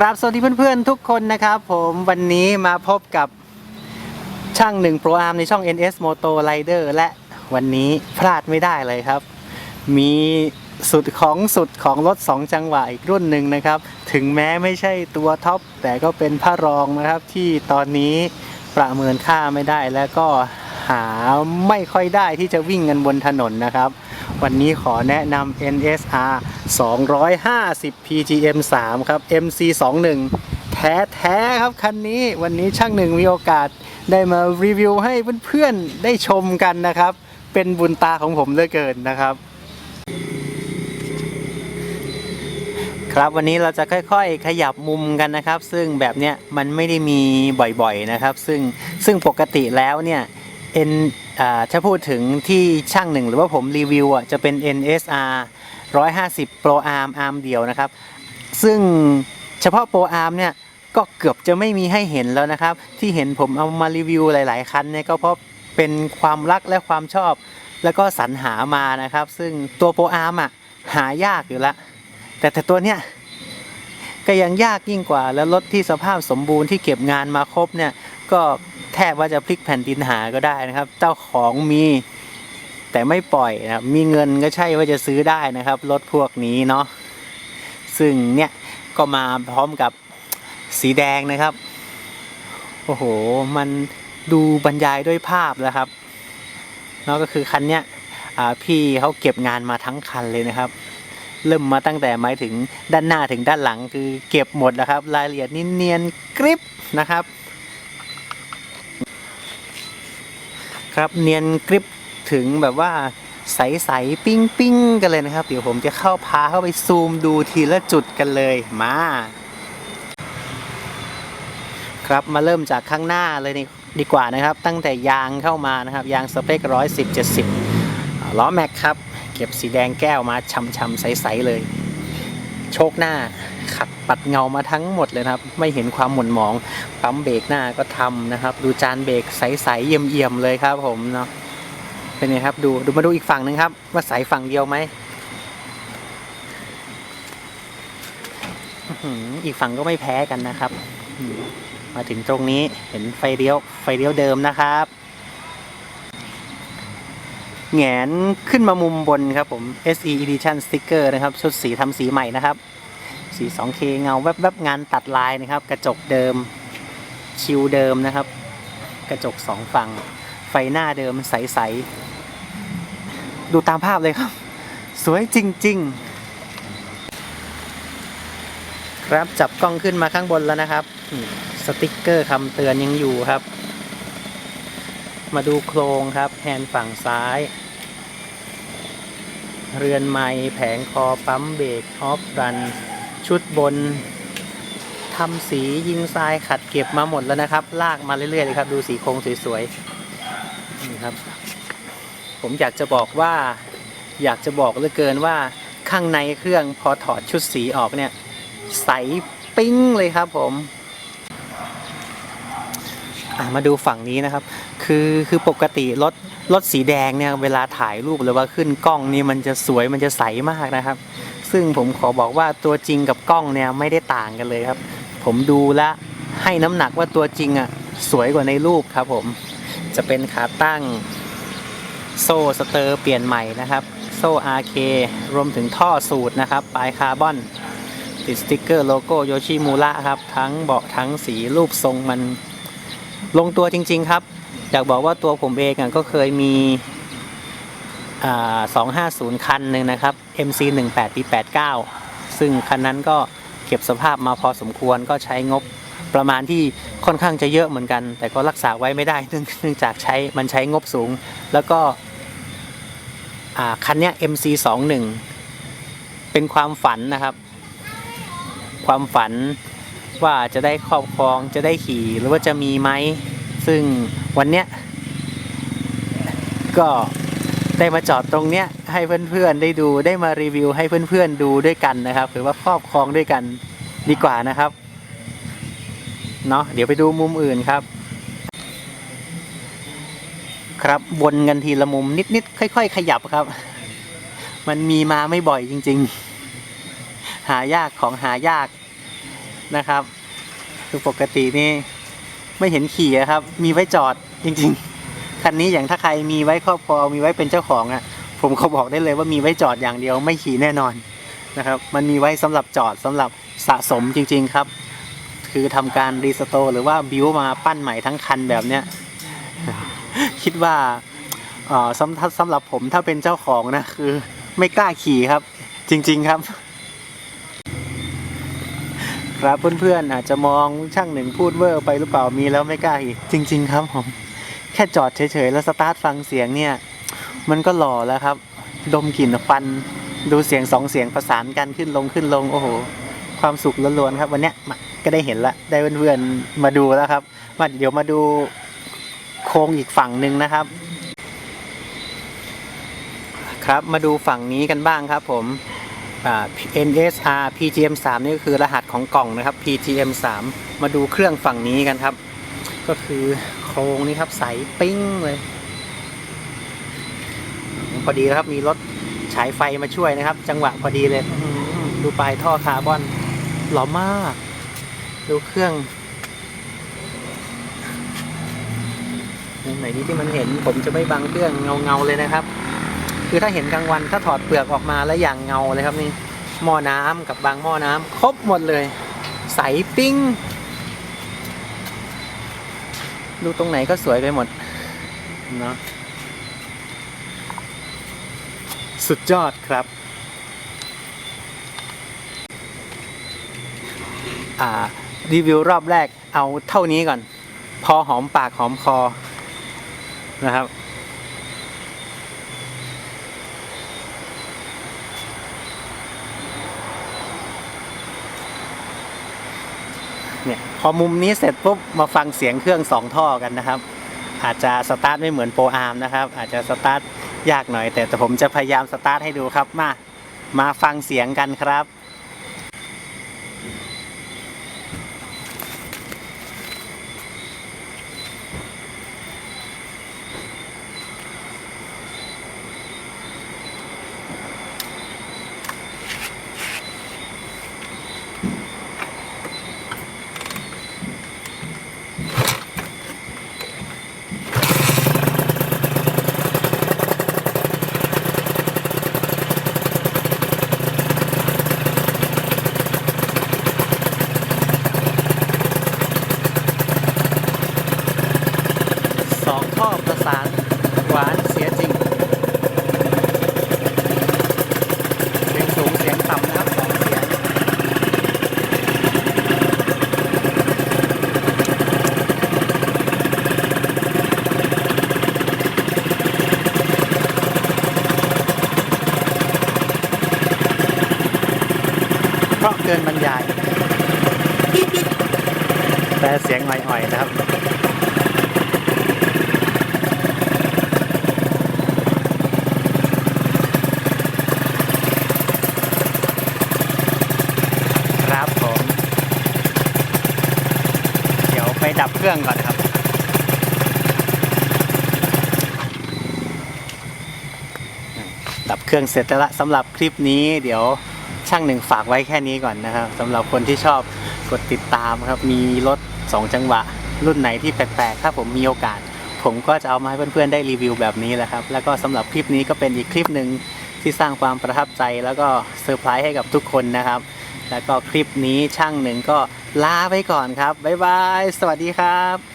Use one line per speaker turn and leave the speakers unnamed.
ครับสวัสดีเพื่อนๆ ทุกคนนะครับ ผมวันนี้มาพบกับช่างหนึ่งโปรอาร์มในช่อง NS Moto Rider และวันนี้พลาดไม่ได้เลยครับ มีสุดของสุดของรถ 2 จังหวะอีกรุ่นหนึ่งนะครับ ถึงแม้ไม่ใช่ตัวท็อป แต่ก็เป็นพระรองนะครับ ที่ตอนนี้ประเมินค่าไม่ได้และก็หาไม่ค่อยได้ที่จะวิ่งกันบนถนนนะครับ วันนี้ขอแนะนำ NSR 250 PGM 3 ครับ MC 21แท้แท้ครับคันนี้วันนี้ช่างหนึ่งมีโอกาสได้มารีวิวให้เพื่อนๆได้ชมกันนะครับ เป็นบุญตาของผมเหลือเกินนะครับ ครับวันนี้เราจะค่อยๆ ขยับมุมกันนะครับ ซึ่งแบบเนี้ยมันไม่ได้มีบ่อยๆนะครับ ซึ่งซึ่งปกติแล้วเนี่ย N อ่าถ้าพูดถึงที่ช่างหนึ่งหรือว่าผมรีวิวอะจะเป็น NSR 150 Pro Arm Arm เดียวนะครับ ซึ่งเฉพาะ Pro Arm เนี่ยก็เกือบจะไม่มีให้เห็นแล้วนะครับ ที่เห็นผมเอามารีวิวหลาย ๆ คันเนี่ยก็เพราะเป็นความรักและความชอบ แล้วก็สรรหามานะครับ ซึ่งตัว Pro Arm อะหายากอยู่ละแต่แต่ตัวเนี้ยก็ยังยากยิ่งกว่า แล้วรถที่สภาพสมบูรณ์ที่เก็บงานมาครบเนี่ยก็ แทบว่าจะพลิกแผ่นดินหาก็ได้นะครับ เจ้าของมีแต่ไม่ปล่อยนะครับมีเงินก็ใช่ว่าจะซื้อได้นะครับรถพวกนี้เนาะซึ่งเนี่ยก็มาพร้อมกับสีแดงนะครับ โอ้โห มันดูบรรยายด้วยภาพแล้วครับเนาะก็คือคันเนี้ยพี่เขาเก็บงานมาทั้งคันเลยนะครับ เริ่มมาตั้งแต่หมายถึงด้านหน้าถึงด้านหลังคือเก็บหมดแล้วครับ รายละเอียดนี่เนียนกริบนะครับ ครับ เนียนกริบถึงแบบว่าใสๆปิ้งปิ้งๆกันเลยนะครับ เดี๋ยวผมจะเข้าพาเข้าไปซูมดูทีละจุดกันเลยมา ครับมาเริ่มจากข้างหน้าเลยนี่ดีกว่านะครับ ตั้งแต่ยางเข้ามานะครับ ยางสเปคร้อยสิบเจ็ดสิบล้อแม็กครับ เก็บสีแดงแก้วมาช่ำๆใสๆเลย โชคหน้าขัด ปัดเงามาทั้งหมดเลยนะครับ ไม่เห็นความหม่นหมอง ปั๊มเบรกหน้าก็ทำนะครับ ดูจานเบรกใสๆเยี่ยมๆเลยครับผมเนาะเป็นไงครับดูดูมาดูอีกฝั่งหนึ่งครับ ว่าใสฝั่งเดียวไหมอีกฝั่งก็ไม่แพ้กันนะครับ มาถึงตรงนี้เห็นไฟเลี้ยวไฟเลี้ยวเดิมนะครับแงนขึ้นมามุมบนครับผม SE Edition Sticker นะครับ ชุดสีทำสีใหม่นะครับ สี 2K เงาแวบๆงานตัดลายนะครับ กระจกเดิมชิวเดิมนะครับ กระจกสองฝั่ง ไฟหน้าเดิมใสๆดูตามภาพเลยครับ สวยจริง ๆ ครับจับกล้องขึ้นมาข้างบนแล้วนะครับ สติกเกอร์คำเตือนยังอยู่ครับ มาดูโครงครับแฮนด์ฝั่งซ้ายเรือนไม้แผงคอปั๊มเบรกออฟรัน ชุดบนทำสียิงทรายขัดเก็บมาหมดแล้วนะครับ ลากมาเรื่อยๆเลยครับ ดูสีโครงสวยๆนี่ครับ ผมอยากจะบอกว่าอยากจะบอกเหลือเกินว่าข้างในเครื่องพอถอดชุดสีออกเนี่ย ใสปิ้งเลยครับผมมาดูฝั่งนี้นะครับ คือคือปกติรถรถสีแดงเนี่ยเวลาถ่ายรูปหรือว่าขึ้นกล้องนี่มันจะสวยมันจะใสมากนะครับ ซึ่งผมขอบอกว่าตัวจริงกับกล้องเนี่ยไม่ได้ต่างกันเลยครับ ผมดูแลวให้น้ำหนักว่าตัวจริงอะสวยกว่าในรูปครับผมจะเป็นขาตั้งโซ่สเตอร์เปลี่ยนใหม่นะครับ โซ่ RK รวมถึงท่อสูตรนะครับ ปลายคาร์บอน ติดสติกเกอร์โลโก้โยชิมูระครับ ทั้งเบาะทั้งสีรูปทรงมันลงตัวจริง ๆ ครับ อยากบอกว่าตัวผมเองอะก็เคยมี 250 คันหนึ่งนะครับ MC 18ปี89 ซึ่งคันนั้นก็เก็บสภาพมาพอสมควรก็ใช้งบประมาณที่ค่อนข้างจะเยอะเหมือนกัน แต่ก็รักษาไว้ไม่ได้เนื่องจากใช้มันใช้งบสูง แล้วก็คันนี้ MC 21เป็นความฝันนะครับ ความฝันว่าจะได้ครอบครองจะได้ขี่หรือว่าจะมีไหม ซึ่งวันเนี้ยก็ ได้มาจอดตรงเนี้ยให้เพื่อนๆได้ดูได้มารีวิวให้เพื่อนๆดูด้วยกันนะครับหรือว่าครอบครองด้วยกันดีกว่านะครับเนาะเดี๋ยวไปดูมุมอื่นครับ ครับวนกันทีละมุมนิดๆค่อย ๆ ขยับครับ มันมีมาไม่บ่อยจริง ๆ หายากของหายากนะครับ คือปกตินี่ไม่เห็นขี่ครับ มีไว้จอดจริง ๆ คันนี้อย่างถ้าใครมีไว้ครอบครองมีไว้เป็นเจ้าของอะผมเขาบอกได้เลยว่ามีไว้จอดอย่างเดียวไม่ขี่แน่นอนนะครับ มันมีไว้สำหรับจอดสำหรับสะสมจริง ๆครับ คือทำการรีสโตหรือว่าบิวมาปั้นใหม่ทั้งคันแบบเนี้ยคิดว่าอ่อสำหรับสำหรับผมถ้าเป็นเจ้าของนะคือ ไม่กล้าขี่ครับ จริง ๆครับ ครับเพื่อนๆอาจจะมองช่างหนึ่งพูดเวอร์ไปหรือเปล่ามีแล้วไม่กล้าขี่จริง ๆ ครับผม แค่จอดเฉยๆ แล้วสตาร์ทฟังเสียงเนี่ย มันก็หล่อแล้วครับ ดมกลิ่นควันดูเสียงสองเสียงประสานกันขึ้นลงขึ้นลงโอ้โห ความสุขล้วนๆครับ วันเนี้ยมาก็ได้เห็นละได้เพื่อนๆมาดูแล้วครับมาเดี๋ยวมาดูโค้งอีกฝั่งหนึ่งนะครับ ครับมาดูฝั่งนี้กันบ้างครับผม NSR PGM 3นี่ก็คือรหัสของกล่องนะครับ PGM 3มาดูเครื่องฝั่งนี้กันครับ ก็คือโครงนี้ครับใสปิ้งเลย พอดีแล้วครับมีรถฉายไฟมาช่วยนะครับ จังหวะพอดีเลยอื้อหือดูปลายท่อคาร์บอนหล่อมาก ดูเครื่องมุมไหนนี้ที่มันเห็นผมจะไม่บังเครื่องเงาเงาๆเลยนะครับ คือถ้าเห็นกลางวันถ้าถอดเปลือกออกมาแล้วอย่างเงาเลยครับนี่หม้อน้ำกับบางหม้อน้ำครบหมดเลย ใสปิ้ง ดูตรงไหนก็สวยไปหมดเนาะสุดยอดครับ อ่า รีวิวรอบแรกเอาเท่านี้ก่อน พอหอมปากหอมคอนะครับ เนี่ยพ อมุมนี้เสร็จปุ๊บมาฟังเสียงเครื่องสองท่อกันนะครับ อาจจะสตาร์ทไม่เหมือนโปรอาร์มนะครับ อาจจะสตาร์ทยากหน่อย แต่แต่ผมจะพยายามสตาร์ทให้ดูครับมามาฟังเสียงกันครับ สองท่อประสานหวานเสียจริง เสียงสูงเสียงต่ำนะครับสองเสียง เพ ราะเกินบรรยาย แต่เสียงอ่อยๆนะครับครับผมเดี๋ยวไปดับเครื่องก่อนครับดับเครื่องเสร็จแล้วสำหรับคลิปนี้เดี๋ยว ช่างหนึ่งฝากไว้แค่นี้ก่อนนะครับสำหรับคนที่ชอบกดติดตามครับ มีรถ 2 จังหวะ รุ่นไหนที่แปลกๆ ถ้าผมมีโอกาส ผมก็จะเอามาให้เพื่อนๆ ได้รีวิวแบบนี้แหละครับ แล้วก็สำหรับคลิปนี้ก็เป็นอีกคลิปหนึ่งที่สร้างความประทับใจแล้วก็เซอร์ไพรส์ให้กับทุกคนนะครับ แล้วก็คลิปนี้ช่างหนึ่งก็ลาไปก่อนครับบ๊ายบายสวัสดีครับ